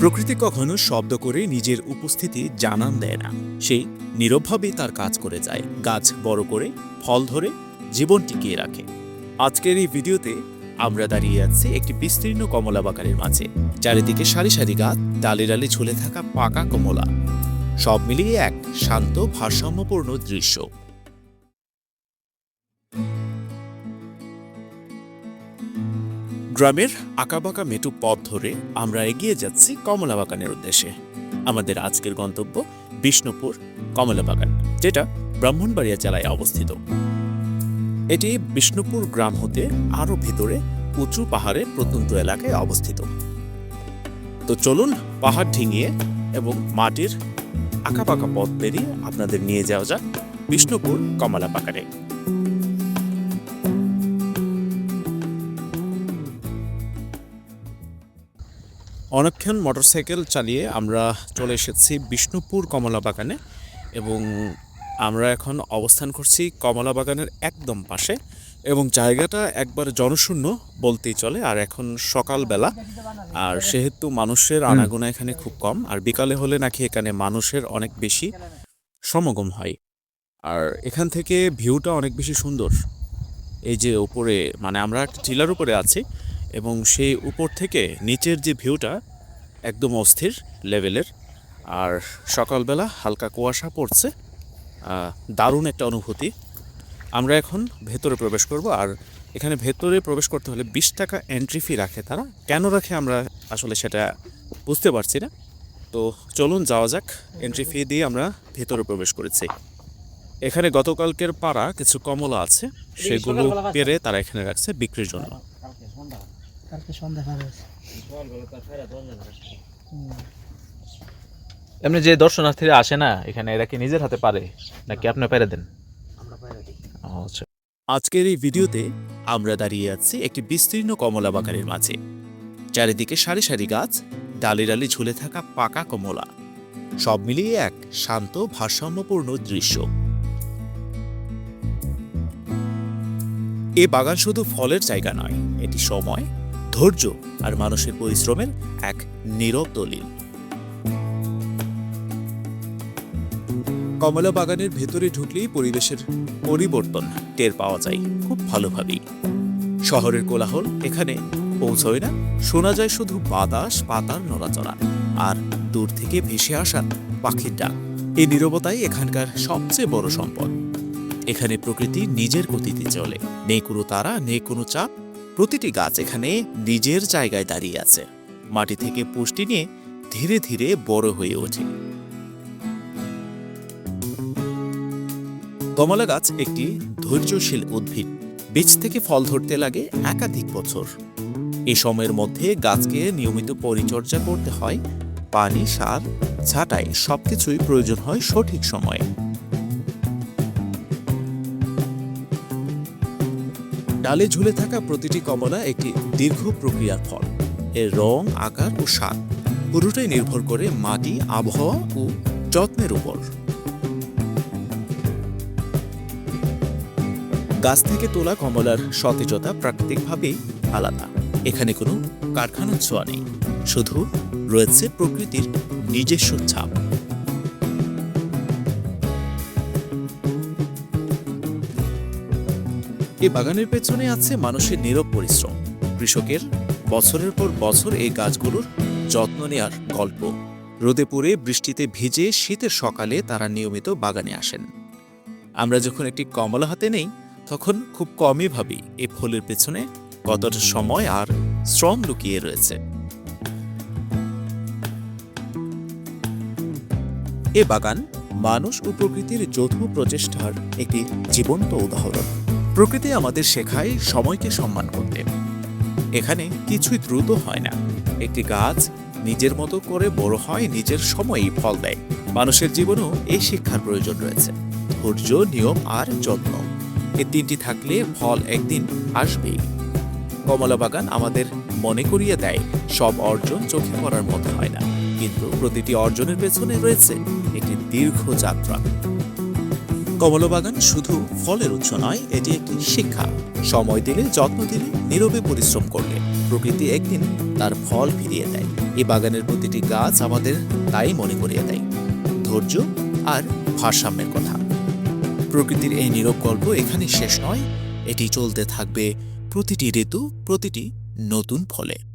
প্রকৃতি কখনো শব্দ করে নিজের উপস্থিতি জানান দেয় না। সে নীরবভাবেই তার কাজ করে যায়, গাছ বড় করে, ফল ধরে, জীবন টিকিয়ে রাখে। আজকের এই ভিডিওতে আমরা দাঁড়িয়ে আছি একটি বিস্তীর্ণ কমলা বাগানের মাঝে। চারিদিকে সারি সারি গাছ ডালে ডালে ঝুলে থাকা পাকা কমলা। সব মিলিয়ে এক শান্ত, ভারসাম্যপূর্ণ দৃশ্য। গ্রামের আঁকাবাঁকা মেটু পথ ধরে আমরা এগিয়ে যাচ্ছি কমলা বাগানের উদ্দেশ্যে। আমাদের আজকের গন্তব্য বিষ্ণুপুর কমলা বাগান যেটা ব্রাহ্মণবাড়িয়া জেলায় অবস্থিত। এটি বিষ্ণুপুর গ্রাম হতে আরও ভেতরে উঁচু পাহাড়ের প্রত্যন্ত এলাকায় অবস্থিত। তো চলুন পাহাড় ডিঙিয়ে এবং মাটির আঁকাবাঁকা পথ পেরিয়ে আপনাদের নিয়ে যাওয়া যাক বিষ্ণুপুর কমলা বাগানে অনেকক্ষণ মোটরসাইকেল চালিয়ে আমরা চলে এসেছি বিষ্ণুপুর কমলা বাগানে এবং আমরা এখন অবস্থান করছি কমলা বাগানের একদম পাশে এবং জায়গাটা একবার জনশূন্য বলতেই চলে আর এখন সকালবেলা। আর সেহেতু মানুষের আনাগোনা এখানে খুব কম আর বিকালে হলে নাকি এখানে মানুষের অনেক বেশি সমাগম হয়। আর এখান থেকে ভিউটা অনেক বেশি সুন্দর। এই যে উপরে মানে আমরা একটা টিলার উপরে আছি এবং সেই উপর থেকে নিচের যে ভিউটা একদম অস্থির লেভেলের। আর সকালবেলা হালকা কুয়াশা পড়ছে দারুণ একটা অনুভূতি। আমরা এখন ভেতরে প্রবেশ করব আর এখানে ভেতরে প্রবেশ করতে হলে বিশ টাকা এন্ট্রি ফি রাখে তারা। কেন রাখে আমরা আসলে সেটা বুঝতে পারছি না। তো চলুন যাওয়া যাক এন্ট্রি ফি দিয়ে আমরা ভেতরে প্রবেশ করেছি। এখানে গতকালকের পাড়া কিছু কমলা আছে সেগুলো পেরে তারা এখানে রাখছে বিক্রির জন্য। কালকে সন্ধ্যা পার হয়েছে। এমনি যে দর্শনার্থীরা আসে না এখানে এরা কি নিজের হাতে পারে নাকি আপনি পেরে দেন? আচ্ছা। আজকের এই ভিডিওতে আমরা দাঁড়িয়ে আছি একটি বিস্তীর্ণ কমলা বাগানের মাঝে। চারিদিকে সারি সারি গাছ ডালে ডালে ঝুলে থাকা পাকা কমলা। সব মিলিয়ে এক শান্ত ভারসাম্যপূর্ণ দৃশ্য। এ বাগান শুধু ফলের জায়গা নয় এটি সময় ধৈর্য আর মানুষের পরিশ্রমের এক নীরব দলিল। কমলা বাগানের ভেতরে ঢুকলেই পরিবেশের পরিবর্তন টের পাওয়া যায় খুব ভালোভাবেই। শহরের কোলাহল এখানে পৌঁছয় না, শোনা যায় শুধু বাতাস পাতার নড়াচড়া, আর দূর থেকে ভেসে আসা পাখির ডাক। এই নীরবতাই এখানকার সবচেয়ে বড় সম্পদ। এখানে প্রকৃতি নিজের গতিতে চলে। নেই কোনো তারা, নেই কোনো চাপ প্রতিটি গাছ এখানে নিজের জায়গায় দাঁড়িয়ে আছে। মাটি থেকে পুষ্টি নিয়ে ধীরে ধীরে বড় হয়ে ওঠে। কমলা গাছ একটি ধৈর্যশীল উদ্ভিদ। বীজ থেকে ফল ধরতে লাগে একাধিক বছর। এ সময়ের মধ্যে গাছকে নিয়মিত পরিচর্যা করতে হয়। পানি, সার, ছাঁটাই সবকিছুই প্রয়োজন হয় সঠিক সময়ে। ডালে ঝুলে থাকা প্রতিটি কমলা একটি দীর্ঘ প্রক্রিয়ার ফল। এর রং, আকার ও স্বাদ পুরোটাই নির্ভর করে মাটি, আবহাওয়া ও যত্নের উপর। গাছ থেকে তোলা কমলার সতেজতা প্রাকৃতিকভাবেই আলাদা। এখানে কোনো কারখানার ছোঁয়া নেই। শুধু রয়েছে প্রকৃতির নিজস্ব ছাপ। এই বাগানের পেছনে আছে মানুষের নীরব পরিশ্রম। কৃষকের বছরের পর বছর এই গাছগুলোর যত্ন নেওয়ার গল্প। রোদে পুড়ে বৃষ্টিতে ভিজে শীতের সকালে তারা নিয়মিত বাগানে আসেন। আমরা যখন একটি কমলা হাতে নেই, তখন খুব কমই ভাবি এই ফুলের পেছনে কতটা সময় আর শ্রম লুকিয়ে রয়েছে। এ বাগান মানুষ ও প্রকৃতির যৌথ প্রচেষ্টার একটি জীবন্ত উদাহরণ। প্রকৃতি আমাদের শেখায় সময়কে সম্মান করতে। এখানে কিছুই দ্রুত হয় না। একটি গাছ নিজের মতো করে বড় হয়, নিজের সময়ই ফল দেয়। মানুষের জীবনেও এই শিক্ষার প্রয়োজন রয়েছে। ধৈর্য, নিয়ম আর যত্ন। এ তিনটি থাকলে ফল একদিন আসবেই। কমলা বাগান আমাদের মনে করিয়ে দেয়, সব অর্জন চোখে পড়ার মতো হয় না। কিন্তু প্রতিটি অর্জনের পেছনে রয়েছে একটি দীর্ঘ যাত্রা। কমলা বাগান শুধু ফলের উৎস নয়, এটি একটি শিক্ষা। সময় দিলে, যত্ন দিলে, নীরবে পরিশ্রম করলে। প্রকৃতি একদিন তার ফল ফিরিয়ে দেয়। এই বাগানের প্রতিটি গাছ আমাদের তাই মনে করিয়ে দেয়। ধৈর্য আর ভারসাম্যের কথা। প্রকৃতির এই নীরব গল্প এখানে শেষ নয়, এটি চলতে থাকবে প্রতিটি ঋতু, প্রতিটি নতুন ফলে।